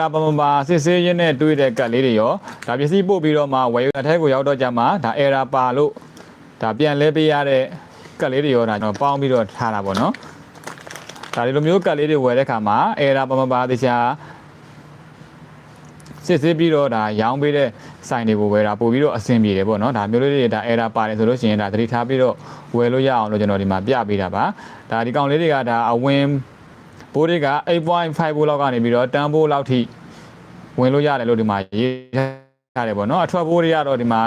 ဒါပမပါစစ်ဆေးရင်းနဲ့တွေးတဲ့ကတ်လေးတွေရောဒါပစ္စည်းပို့ပြီးတော့မှဝယ်ယူအထက်ကိုရောက်တော့ကြမှာဒါ error ပါလို့ဒါပြန်လဲပေးရတဲ့ကတ်လေးတွေရောဒါကျွန်တော်ပေါင်းပြီးတော့ထားတာပေါ့နော်ဒါဒီလိုမျိုးကတ်လေးတွေဝယ်တဲ့ခါမှာ error ပမပါတခြားစစ်ဆေးပြီးတော့ဒါရောင်းပေးတဲ့ဆိုင်တွေကိုဝယ်တာပို့ပြီးတော့အဆင်ပြေတယ်ပေါ့နော်ဒါမျိုးလေးတွေဒါ error ပါတယ်ဆိုလို့ရှိရင်ဒါသတိထားပြီးတော့ဝယ်လို့ရအောင်လို့ကျွန်တော်ဒီမှာပြပေးတာပါဒါဒီကောင်လေးတွေကဒါအဝင် ဘိုးတွေက8.5ဘိုးလောက်ကနေပြီးတော့တန်ဘိုးလောက်ထိဝင်လို့ရတယ်လို့ဒီမှာရေးထားတယ်ပေါ့နော်အထွက်ဘိုးတွေကတော့ဒီမှာ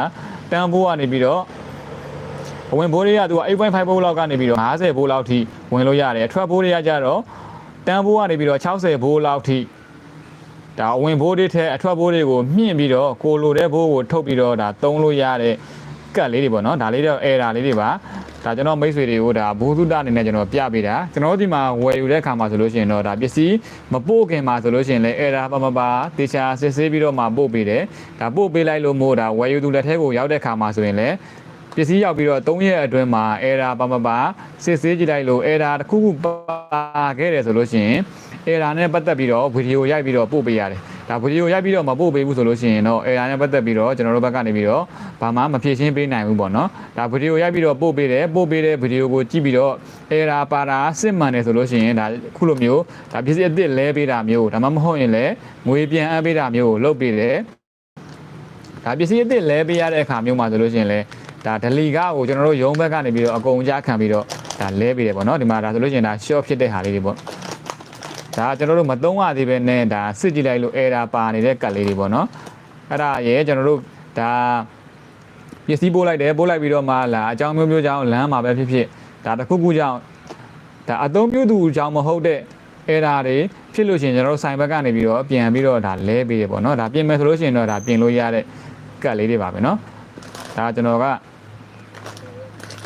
တန်ဘိုးကနေပြီးတော့အဝင်ဘိုးတွေကသူက8.5ဘိုးလောက်ကနေပြီးတော့50ဘိုးလောက်ထိဝင်လို့ရတယ်အထွက်ဘိုးတွေကကြတော့တန်ဘိုးကနေပြီးတော့60ဘိုးလောက်ထိဒါအဝင်ဘိုးတွေထဲအထွက်ဘိုးတွေကိုမြင့်ပြီးတော့ကိုလိုတဲ့ဘိုးကိုထုတ်ပြီးတော့ဒါသုံးလို့ရတဲ့ကတ်လေးတွေပေါ့နော်ဒါလေးတော့အဲဒါလေးတွေပါ ဒါကျွန်တော်မိတ်ဆွေတွေကိုဒါဘူသုတအနေနဲ့ကျွန်တော်ပြပေးတာကျွန်တော်တို့ဒီမှာဝယ်ယူတဲ့ခါမှာဆိုလို့ရှိရင်တော့ဒါပစ္စည်းမပို့ခင်မှာဆိုလို့ရှိရင်လည်းအဲဒါပါမပါတေချာစစ်ဆေးပြီးတော့မှပို့ပေးတယ်ဒါပို့ပေးလိုက်လို့မို့ဒါဝယ်ယူသူလက်ထဲကိုရောက်တဲ့ခါမှာဆိုရင်လည်းပစ္စည်းရောက်ပြီးတော့3ရက်အတွင်းမှာအဲဒါပါမပါစစ်ဆေးကြည့်လိုက်လို့အဲဒါတစ်ခုခုပါခဲ့တယ်ဆိုလို့ရှိရင်အဲဒါနဲ့ပတ်သက်ပြီးတော့ဗီဒီယိုရိုက်ပြီးတော့ပို့ပေးရတယ် ဒါဗီဒီယိုရိုက်ပြီးတော့မပို့ပေးဘူးဆိုလို့ရှိရင်တော့အဲဒါနဲ့ပတ်သက်ပြီးတော့ကျွန်တော်တို့ဘက်ကနေပြီးတော့ဘာမှမဖြည့်ရှင်းပေးနိုင်ဘူးပေါ့နော်ဒါဗီဒီယိုရိုက်ပြီးတော့ပို့ပေးတယ်ပို့ပေးတဲ့ဗီဒီယိုကိုကြည့်ပြီးတော့အဲဒါပါတာစစ်မှန်တယ်ဆိုလို့ရှိရင်ဒါခုလိုမျိုးဒါပစ္စည်းအစ်စ်လဲပေးတာမျိုးဒါမှမဟုတ်ရင်လည်းငွေပြန်အပ်ပေးတာမျိုးကိုလုပ်ပေးတယ်ဒါပစ္စည်းအစ်စ်လဲပေးရတဲ့အခါမျိုးမှာဆိုလို့ရှိရင်လည်းဒါဒလီကားကိုကျွန်တော်တို့ရုံးဘက်ကနေပြီးတော့အကုန်ကြားခံပြီးတော့ဒါလဲပေးတယ်ပေါ့နော်ဒီမှာဒါဆိုလို့ရှိရင်ဒါ short ဖြစ်တဲ့ဟာလေးတွေပေါ့ ဒါကျွန်တော်တို့မသုံးရသေးပဲနဲ့ဒါစစ်ကြည့်လိုက်လို့ error ပါနေတဲ့ကတ်လေးတွေပေါ့နော်အဲ့ဒါရဲ့ကျွန်တော်တို့ဒါပစ္စည်းပို့လိုက်တယ်ပို့လိုက်ပြီးတော့မှလာအကြောင်းမျိုးမျိုးကြောင့်လမ်းမှာပဲဖြစ်ဖြစ်ဒါတစ်ခုခုကြောင့်ဒါအသုံးပြုသူကြောင့်မဟုတ်တဲ့ error တွေဖြစ်လို့ရှိရင်ကျွန်တော်တို့ဆိုင်ဘက်ကနေပြီးတော့ပြန်ပြီးတော့ဒါလဲပေးတယ်ပေါ့နော်ဒါပြင်မယ်ဆိုလို့ရှိရင်တော့ဒါပြင်လို့ရတဲ့ကတ်လေးတွေပါပဲနော်ဒါကျွန်တော်က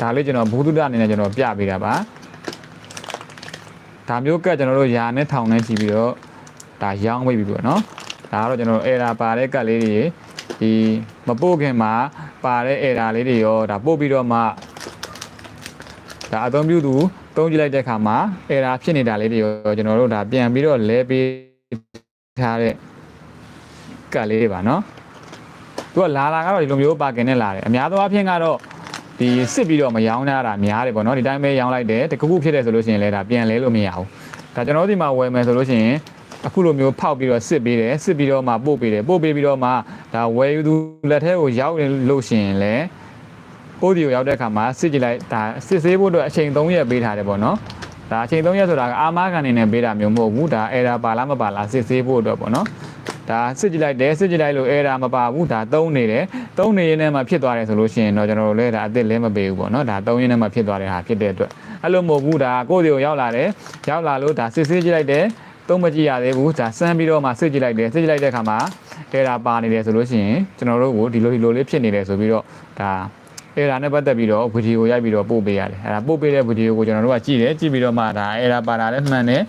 ဒါလေးကျွန်တော်ဘူးတုဒအနေနဲ့ကျွန်တော်ပြပေးတာပါ ဒါမျိုးကတ်ကျွန်တော်တို့ယာနဲ့ထောင်နဲ့ချီပြီးတော့ဒါရောင်းပေးပြီပေါ့နော်ဒါကတော့ကျွန်တော်တို့ error ပါတဲ့ကတ်လေးတွေဒီမပို့ခင်မှာပါတဲ့ error လေးတွေရောဒါပို့ပြီးတော့မှဒါအသုံးပြုသူသုံးကြည့်လိုက်တဲ့အခါမှာ error ဖြစ်နေတာလေးတွေရောကျွန်တော်တို့ဒါပြန်ပြီးတော့လဲပေးထားတဲ့ကတ်လေးတွေပါနော်သူကလာလာကတော့ဒီလိုမျိုးပါကင်နဲ့လာတယ်အများသောအားဖြင့်ကတော့ ဒီစစ်ပြီးတော့မရောင်းကြတာများတယ်ပေါ့နော်ဒီတိုင်းပဲရောင်းလိုက်တယ်တခုခုဖြစ်တယ်ဆိုလို့ရှိရင်လည်းဒါပြန်လဲလို့မရဘူးဒါကျွန်တော်တို့ဒီမှာဝယ်မယ်ဆိုလို့ရှိရင်အခုလိုမျိုးဖောက်ပြီးတော့စစ်ပေးတယ်စစ်ပြီးတော့မှပို့ပေးတယ်ပို့ပေးပြီးတော့မှဒါဝယ်ယူသူလက်ထဲကိုရောက်လို့ရှိရင်လည်းပို့ဒီကိုရောက်တဲ့အခါမှာစစ်ကြည့်လိုက်ဒါစစ်ဆေးဖို့အတွက်အချိန်3ရက်ပေးထားတယ်ပေါ့နော်ဒါအချိန်3ရက်ဆိုတာကအာမခံနေနဲ့ပေးတာမျိုးမဟုတ်ဘူးဒါ error ပါလားမပါလားစစ်ဆေးဖို့အတွက်ပေါ့နော် ဒါစစ်ကြည့်လိုက်တယ်စစ်ကြည့်လိုက်လို့ error မပါဘူးဒါသုံးနေတယ်သုံးနေရင်းနဲ့မှဖြစ်သွားတယ်ဆိုလို့ရှိရင်တော့ကျွန်တော်တို့လည်းဒါအစ်စ်လဲမပေးဘူးပေါ့နော်ဒါသုံးရင်းနဲ့မှဖြစ်သွားတဲ့ဟာဖြစ်တဲ့အတွက်အဲ့လိုမဟုတ်ဘူးဒါကိုယ့်ဒီကိုရောက်လာတယ်ရောက်လာလို့ဒါစစ်ဆေးကြည့်လိုက်တယ်သုံးမကြည့်ရသေးဘူးဒါစမ်းပြီးတော့မှစစ်ကြည့်လိုက်တယ်စစ်ကြည့်လိုက်တဲ့အခါမှာ error ပါနေတယ်ဆိုလို့ရှိရင်ကျွန်တော်တို့ကိုဒီလိုဒီလိုလေးဖြစ်နေတယ်ဆိုပြီးတော့ဒါ error နဲ့ပတ်သက်ပြီးတော့ဗီဒီယိုရိုက်ပြီးတော့ပို့ပေးရတယ်အဲ့ဒါပို့ပေးတဲ့ဗီဒီယိုကိုကျွန်တော်တို့ကကြည့်တယ်ကြည့်ပြီးတော့မှဒါ error ပါတာလည်းမှန်တယ်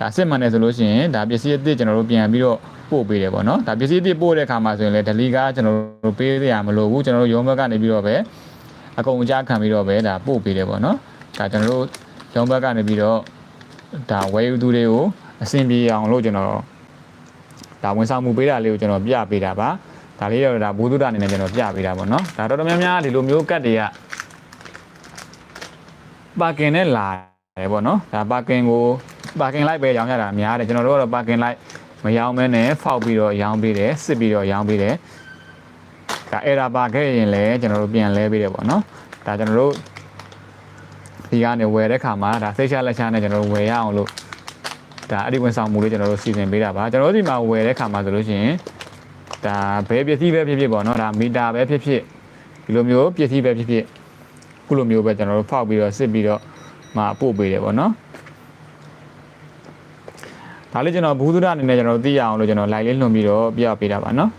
ဒါစစ်မှန်တယ်ဆိုလို့ရှိရင်ဒါပစ္စည်းအသစ်ကျွန်တော်တို့ပြန်ပြီးတော့ ပို့ပေးတယ်ပေါ့နော်ဒါပစ္စည်းအသစ်ပို့တဲ့အခါမှာဆိုရင်လည်းဒလီကကျွန်တော်တို့ပေးရမလို့ဘူးကျွန်တော်တို့ရုံးဘက်ကနေပြီးတော့ပဲအကုန်အကြခံပြီးတော့ပဲဒါပို့ပေးတယ်ပေါ့နော်ဒါကျွန်တော်တို့ရုံးဘက်ကနေပြီးတော့ဒါဝယ်ယူသူတွေကိုအဆင်ပြေအောင်လို့ကျွန်တော်ဒါဝန်ဆောင်မှုပေးတာလေးကိုကျွန်တော်ပြပေးတာပါဒါလေးတော့ဒါဘူးတုဒအနေနဲ့ကျွန်တော်ပြပေးတာပေါ့နော်ဒါတော်တော်များများဒီလိုမျိုးကတ်တွေကပါကင်နဲ့လာတယ်ပေါ့နော်ဒါပါကင်ကိုပါကင်လိုက်ပဲရောင်းရတာများတယ်ကျွန်တော်တို့ကတော့ပါကင်လိုက် မရောင်းမဲနဲ့ဖောက်ပြီးတော့ရောင်းပေးတယ်စစ်ပြီးတော့ရောင်းပေးတယ်ဒါအဲ့ဒါပါခဲ့ရင်လည်းကျွန်တော်တို့ပြန်လဲပေးတယ်ပေါ့နော်ဒါကျွန်တော်တို့ဒီကနေဝယ်တဲ့ခါမှာဒါစိတ်ချလက်ချနဲ့ကျွန်တော်တို့ဝယ်ရအောင်လို့ဒါအဲ့ဒီဝန်ဆောင်မှုလေးကျွန်တော်တို့စီစဉ်ပေးတာပါကျွန်တော်တို့ဒီမှာဝယ်တဲ့ခါမှာဆိုလို့ရှိရင်ဒါဘယ်ပစ္စည်းပဲဖြစ်ဖြစ်ပေါ့နော်ဒါမီတာပဲဖြစ်ဖြစ်ဒီလိုမျိုးပစ္စည်းပဲဖြစ်ဖြစ်ခုလိုမျိုးပဲကျွန်တော်တို့ဖောက်ပြီးတော့စစ်ပြီးတော့မှပို့ပေးတယ်ပေါ့နော် ဒါလေးကျွန်တော်ဘူးသုဒအနေနဲ့ကျွန်တော်သိရအောင်လို့ကျွန်တော် live လေးလွှင့်ပြီးတော့ပြပေးတာပါနော်